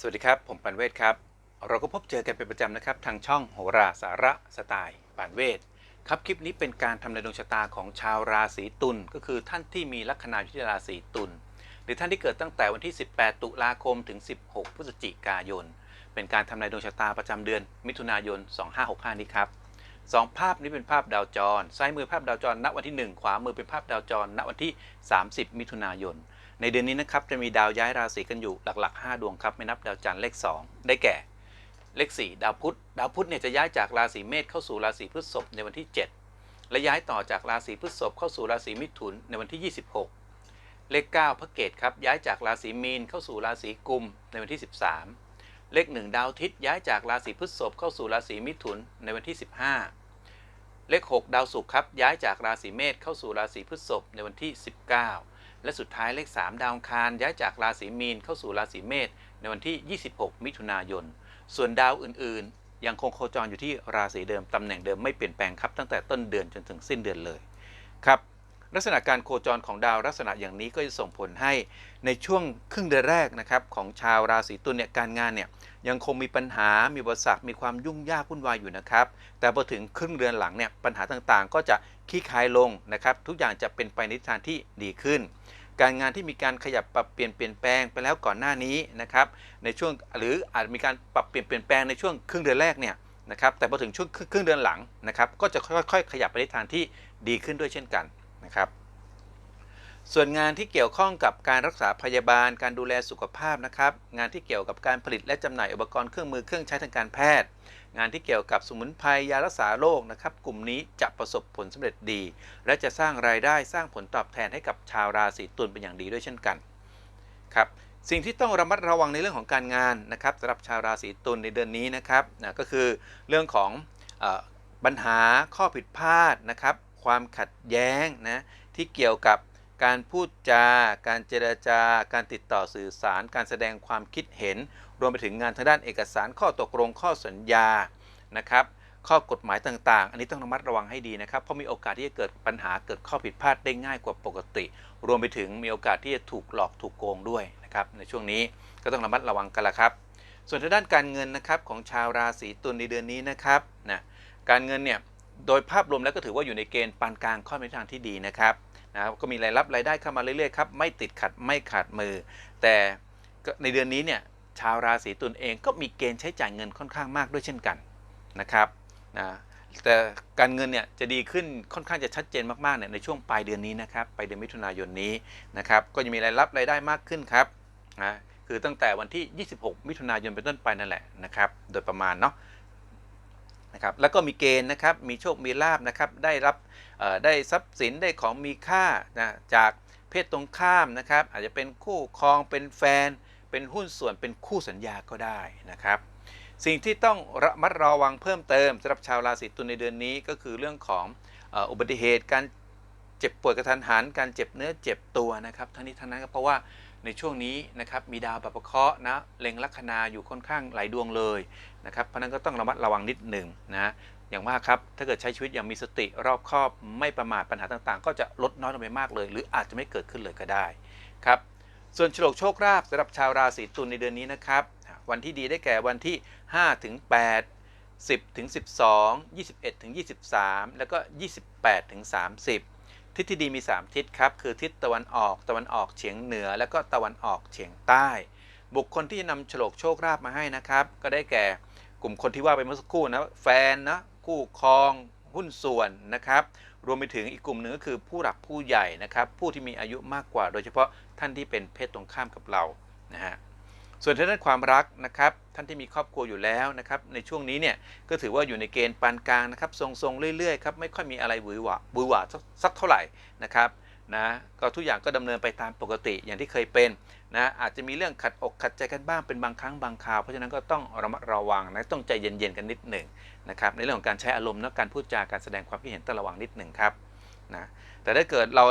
สวัสดีครับ ผมปันเวศครับ เราก็พบเจอกันเป็นประจำนะครับ ทางช่องโหราสาระสไตล์ปันเวศครับคลิปนี้เป็นการทำในายดวงชะตาของชาวราศีตุลก็คือท่านที่มีลัคนาอยู่ที่ราศีตุลหรือท่านที่เกิดตั้งแต่วันที่ 18 ตุลาคมถึง 16 พฤศจิกายน เป็นการทำนายดวงชะตาประจำเดือน มิถุนายน 2565 นี้ครับสองภาพนี้เป็นภาพดาวจร ซ้ายมือภาพดาวจรณวันที่ 1 ขวามือเป็นภาพดาวจรณวันที่ 30 มิถุนายน ในเดือนนี้นะครับจะมีดาวย้ายราศีกันอยู่หลัก ๆ 5 ดวงครับไม่นับดาวจันทร์เลข 2 ได้แก่ เลข 4 ดาวพุธดาวพุธเนี่ยจะย้ายจากราศีเมษเข้าสู่ราศีพฤษภในวันที่ 7 และย้ายต่อจากราศีพฤษภเข้าสู่ราศีมิถุนในวันที่ 26 เลข 9 พระเกตครับย้ายจากราศีมีนเข้าสู่ราศีกุมในวันที่ 13 เลข 1 ดาวทิตย์ย้ายจากราศีพฤษภเข้าสู่ราศีมิถุนในวันที่ 15 เลข 6 ดาวศุกร์ครับย้ายจากราศีเมษเข้าสู่ราศีพฤษภในวันที่ 19 และสุดท้ายเลข 3 ดาวคารย้ายจากราศีมีนเข้าสู่ราศีเมษในวันที่ 26 มิถุนายน ส่วนดาวอื่นๆ ยังคงโคจรอยู่ที่ราศีเดิมตำแหน่งเดิมไม่เปลี่ยนแปลงครับตั้งแต่ต้นเดือนจนถึงสิ้นเดือนเลยครับลักษณะการโคจรของดาวลักษณะอย่างนี้ก็จะส่งผลให้ในช่วงครึ่งเดือนแรกนะครับของชาวราศีตุลเนี่ยการงานเนี่ยยังคงมีปัญหา มีอุปสรรค มีความยุ่งยากวุ่นวายอยู่นะครับ แต่พอถึงครึ่งเดือนหลังเนี่ยปัญหาต่างๆ ก็จะคลี่คลายลงนะครับ ทุกอย่างจะเป็นไปในทิศทางที่ดีขึ้น การงานที่มีการขยับปรับเปลี่ยนเปลี่ยนแปลงไปแล้วก่อนหน้านี้นะครับในช่วงหรืออาจมีการปรับเปลี่ยนเปลี่ยนแปลงในช่วงครึ่งเดือนแรกเนี่ยนะครับแต่พอถึงช่วงครึ่งเดือนหลังนะครับก็จะค่อยๆ ขยับไปในทางที่ดีขึ้นด้วยเช่นกันนะครับส่วนงานที่เกี่ยวข้องกับการรักษาพยาบาล การดูแลสุขภาพนะครับ งานที่เกี่ยวกับการผลิตและจำหน่ายอุปกรณ์เครื่องมือเครื่องใช้ทางการแพทย์ งานที่เกี่ยวกับสมุนไพรยารักษาโรคนะครับ กลุ่มนี้จะประสบผลสำเร็จดี และจะสร้างรายได้สร้างผลตอบแทนให้กับชาวราศีตุลเป็นอย่างดีด้วยเช่นกันครับสิ่งที่ต้องระมัดระวังในเรื่องของการงานนะครับสำหรับชาวราศีตุลในเดือนนี้นะครับนะก็คือเรื่องของอปัญหาข้อผิดพลาดนะครับ ความขัดแย้งนะที่เกี่ยวกับ การพูดจา การเจรจา การติดต่อสื่อสาร การแสดงความคิดเห็น รวมไปถึงงานทางด้านเอกสารข้อตกลงข้อสัญญานะครับข้อกฎหมายต่างๆ อันนี้ต้องระมัดระวังให้ดีนะครับ เพราะมีโอกาสที่จะเกิดปัญหาเกิดข้อผิดพลาดได้ง่ายกว่าปกติ รวมไปถึงมีโอกาสที่จะถูกหลอกถูกโกงด้วยนะครับในช่วงนี้ก็ต้องระมัดระวังกันละครับ ส่วนทางด้านการเงินนะครับของชาวราศีตุลในเดือนนี้นะครับนะการเงินเนี่ยโดยภาพรวมแล้วก็ถือว่าอยู่ในเกณฑ์ปานกลางค่อนไปทางที่ดีนะครับ นะครับก็มีรายรับรายได้เข้ามาเรื่อยๆครับไม่ติดขัดไม่ขาดมือ แต่ในเดือนนี้เนี่ยชาวราศีตุลเองก็มีเกณฑ์ใช้จ่ายเงินค่อนข้างมากด้วยเช่นกันนะครับนะแต่การเงินเนี่ยจะดีขึ้นค่อนข้างจะชัดเจนมากๆเนี่ยในช่วงปลายเดือนนี้นะครับปลายเดือนมิถุนายนนี้นะครับก็จะมีรายรับรายได้มากขึ้นครับนะคือตั้งแต่วันที่ 26 มิถุนายนเป็นต้นไปนั่นแหละนะครับโดยประมาณเนาะ นะครับแล้วก็มีเกณฑ์นะครับมีโชคมีลาบนะครับได้รับได้ทรัพย์สินได้ของมีค่านะจากเพศตรงข้ามนะครับอาจจะเป็นคู่ครองเป็นแฟน เป็นหุ้นส่วนเป็นคู่สัญญาก็ได้นะครับสิ่งที่ต้องระมัดระวังเพิ่มเติมสำหรับชาวราศีตุลในเดือนนี้ก็คือเรื่องของอ่ออุบัติเหตุการเจ็บป่วยกระทันหันการเจ็บเนื้อเจ็บตัวนะครับทั้งนี้ทั้งนั้นก็เพราะว่า ในช่วงนี้นะครับมีดาวบบประเคราะห์นะเล็งลัคนาอยู่ค่อนข้างหลายดวงเลยนะครับเพราะนั้นก็ต้องระมัดระวังนิดหนึ่งนะอย่างว่าครับ ถ้าเกิดใช้ชีวิตอย่างมีสติรอบคอบไม่ประมาทปัญหาต่างๆ ก็จะลดน้อยลงไปมากเลย หรืออาจจะไม่เกิดขึ้นเลยก็ได้ครับส่วนฉลกโชคลาภสำหรับชาวราศีตุลในเดือนนี้นะครับ วันที่ดีได้แก่วันที่5ถึง8 10ถึง12 21ถึง23 แล้วก็ 28ถึง30 ทิศที่ดีมี 3 ทิศครับ คือทิศตะวันออกตะวันออกเฉียงเหนือ แล้วก็ตะวันออกเฉียงใต้ บุคคลที่จะนำฉลกโชคลาภมาให้นะครับ ก็ได้แก่กลุ่มคนที่ว่าไปเมื่อสักครู่นะแฟนนะคู่ครองหุ้นส่วนนะครับ รวมไปถึงอีกกลุ่มหนึ่งก็คือผู้หลักผู้ใหญ่นะครับ ผู้ที่มีอายุมากกว่า โดยเฉพาะท่านที่เป็นเพศตรงข้ามกับเรานะฮะ ส่วนทางด้านความรักนะครับท่านที่มีครอบครัวอยู่แล้วนะครับในช่วงนี้เนี่ยก็ถือว่าอยู่ในเกณฑ์ปานกลางนะครับทรงๆเรื่อยๆครับไม่ค่อยมีอะไรหวือหวาบือหวาสักเท่าไหร่นะครับนะก็ทุกอย่างก็ดำเนินไปตามปกติอย่างที่เคยเป็นนะอาจจะมีเรื่องขัดอกขัดใจกันบ้างเป็นบางครั้งบางคราวเพราะฉะนั้นก็ต้องระมัดระวังนะต้องใจเย็นๆกันนิดหนึ่งนะครับในเรื่องของการใช้อารมณ์และการพูดจาการแสดงความคิดเห็นต้องระวังนิดหนึ่งครับนะแต่ถ้าเกิดเรา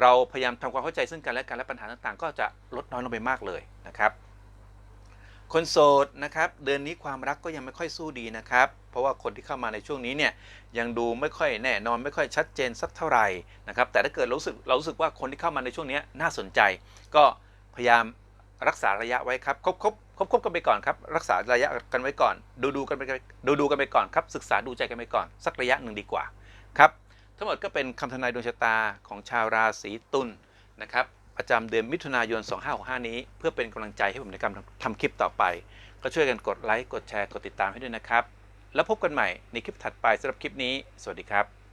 เราพยายามทำความเข้าใจซึ่งกันและกันและปัญหาต่างๆ ก็จะลดน้อยลงไปมากเลยนะครับ คนโสดนะครับเดือนนี้ความรักก็ยังไม่ค่อยสู้ดีนะครับ เพราะว่าคนที่เข้ามาในช่วงนี้เนี่ยยังดูไม่ค่อยแน่นอนไม่ค่อยชัดเจนสักเท่าไหร่นะครับแต่ถ้าเกิดเรารู้สึกเรารู้สึกว่าคนที่เข้ามาในช่วงนี้น่าสนใจ ก็พยายามรักษาระยะไว้ครับคบคบคบคบกันไปก่อนครับรักษาระยะกันไว้ก่อน ดูดูกันไปดูดูกันไปก่อนครับศึกษาดูใจกันไปก่อน สักระยะหนึ่งดีกว่าครับทั้งหมดก็เป็นคำทำนายดวงชะตาของชาวราศีตุลนะครับ ประจำเดือนมิถุนายน 2565 นี้ เพื่อเป็นกำลังใจให้ผมในการทำคลิปต่อไป ก็ช่วยกันกดไลค์ กดแชร์ กดติดตามให้ด้วยนะครับ แล้วพบกันใหม่ในคลิปถัดไปสำหรับคลิปนี้ สวัสดีครับ